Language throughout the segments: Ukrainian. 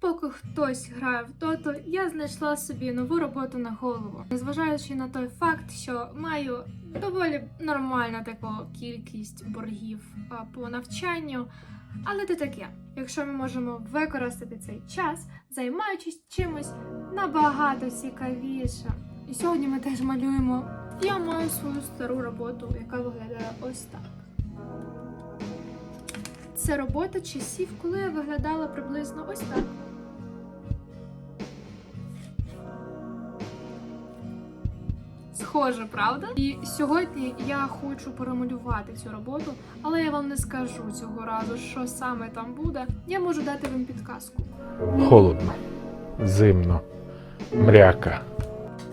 Поки хтось грає в доту, я знайшла собі нову роботу на голову, незважаючи на той факт, що маю доволі нормальну таку кількість боргів по навчанню. Але це таке, якщо ми можемо використати цей час, займаючись чимось набагато цікавіше. І сьогодні ми теж малюємо. Я маю свою стару роботу, яка виглядає ось так. Це робота часів, коли я виглядала приблизно ось так. Схоже, правда? І сьогодні я хочу перемалювати цю роботу, але я вам не скажу цього разу, що саме там буде. Я можу дати вам підказку. Холодно, зимно, мряка.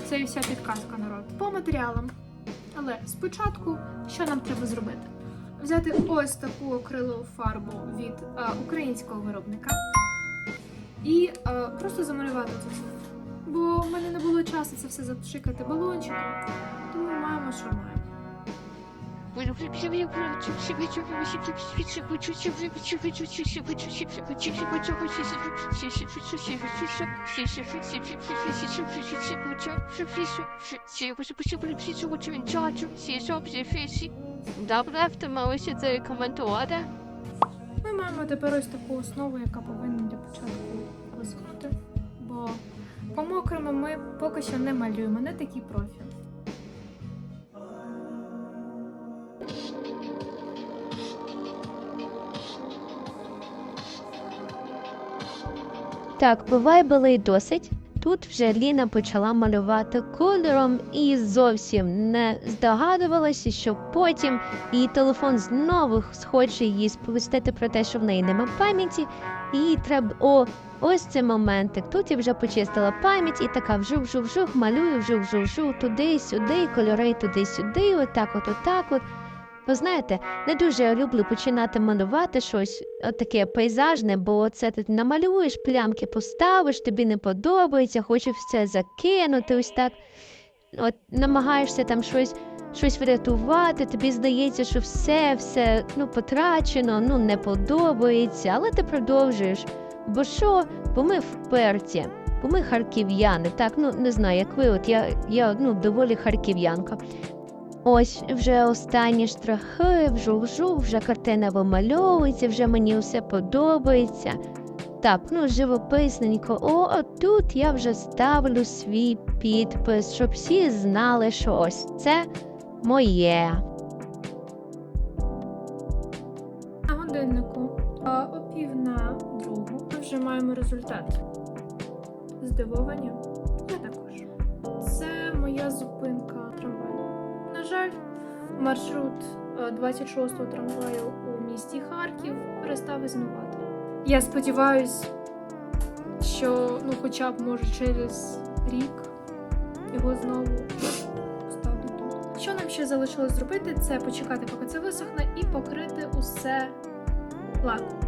Це і вся підказка, народ. По матеріалам. Але спочатку, що нам треба зробити? Взяти ось таку акрилову фарбу від е, українського виробника і е, просто замалювати це все. Бо в мене не було часу це все запшикати балончиком, тому маємо, що маємо. Добре, втомилися це коментувати. Ми маємо тепер ось таку основу, яка повинна для початку висохнути. Бо по мокрому ми поки що не малюємо, не такий профіль. Так, повайбили й досить. Тут вже Ліна почала малювати кольором і зовсім не здогадувалася, що потім її телефон знову схоче її сповістити про те, що в неї нема пам'яті, і треба. О, ось цей моментик. Тут я вже почистила пам'ять і така вжух-вжух-вжух, малюю, вжух-вжух-вжух, туди-сюди, кольори туди-сюди, отак, от, отак от. Ви знаєте, не дуже я люблю починати малювати щось от таке пейзажне, бо це ти намалюєш, плямки поставиш, тобі не подобається, хочеш все закинути, ось так. От намагаєшся там щось, щось врятувати, тобі здається, що все, все ну, потрачено, ну не подобається, але ти продовжуєш. Бо що? Бо ми вперті, бо ми харків'яни, так, ну не знаю, як ви, от я, я ну, доволі харків'янка. Ось вже останні штрихи, вжух-вжух, вже картина вимальовується, вже мені все подобається. Так, ну живописненько. О, тут я вже ставлю свій підпис, щоб всі знали, що ось це моє. На годиннику о пів на другу ми вже маємо результат. Здивовані? Я також. Це моя зупинка трамваю. Маршрут е, 26-го трамваю у місті Харків перестав існувати. Я сподіваюся, що ну, хоча б може через рік його знову поставлю тут. Що нам ще залишилось зробити, це почекати, поки це висохне, і покрити усе лаком.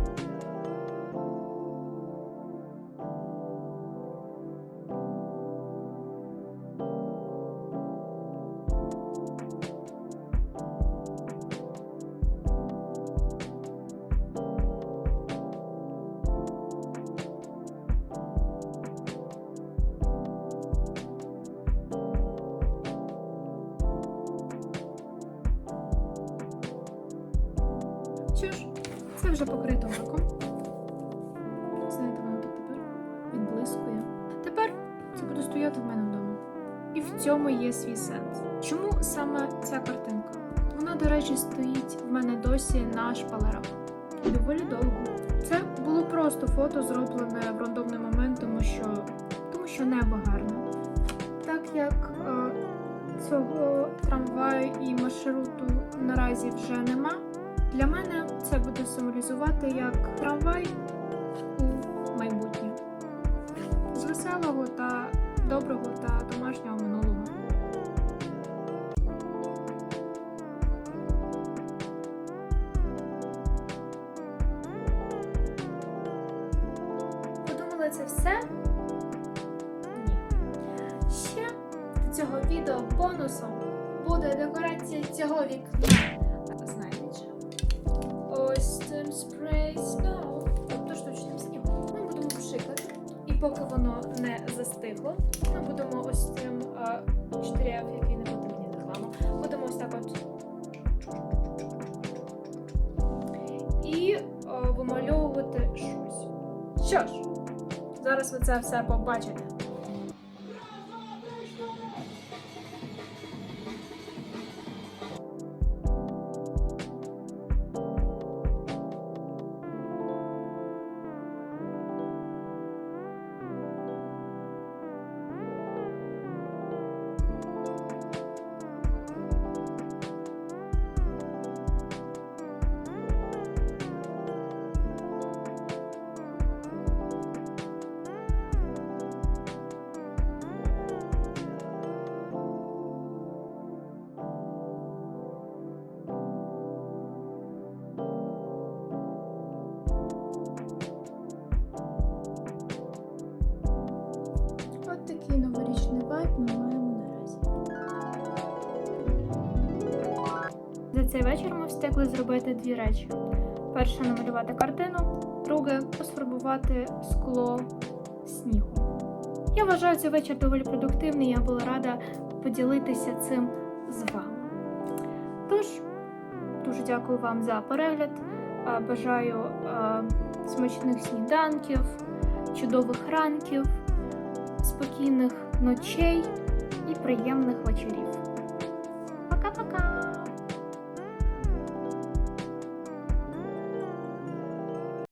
Що це вже покрито лаком. Знаєте, воно тут тепер відблискує. Тепер це буде стояти в мене вдома. І в цьому є свій сенс. Чому саме ця картинка? Вона, до речі, стоїть в мене досі на шпалерах. Доволі довго. Це було просто фото, зроблене в рандомний момент, тому що, тому що небо гарне. Так як е, цього трамваю і маршруту наразі вже нема, для мене це буде символізувати як трамвай у майбутнє. З веселого та доброго та домашнього минулого. Подумали це все? Ні. Ще до цього відео бонусом буде декорація цього вікна. Що? Спрей Snow. Тобто штучним снігом. Ми будемо пшикати поки воно не застигло, ми будемо ось цим 4F, який не потрібні реклама, будемо ось так от. І е, вимальовувати щось. Що ж, зараз ви це все побачите. За цей вечір ми встигли зробити дві речі: перше намалювати картину, друге пофарбувати скло снігу. Я вважаю цей вечір доволі продуктивний. Я була рада поділитися цим з вами. Тож, дуже дякую вам за перегляд. Бажаю смачних сніданків, чудових ранків спокійних ночей і приємних вечорів.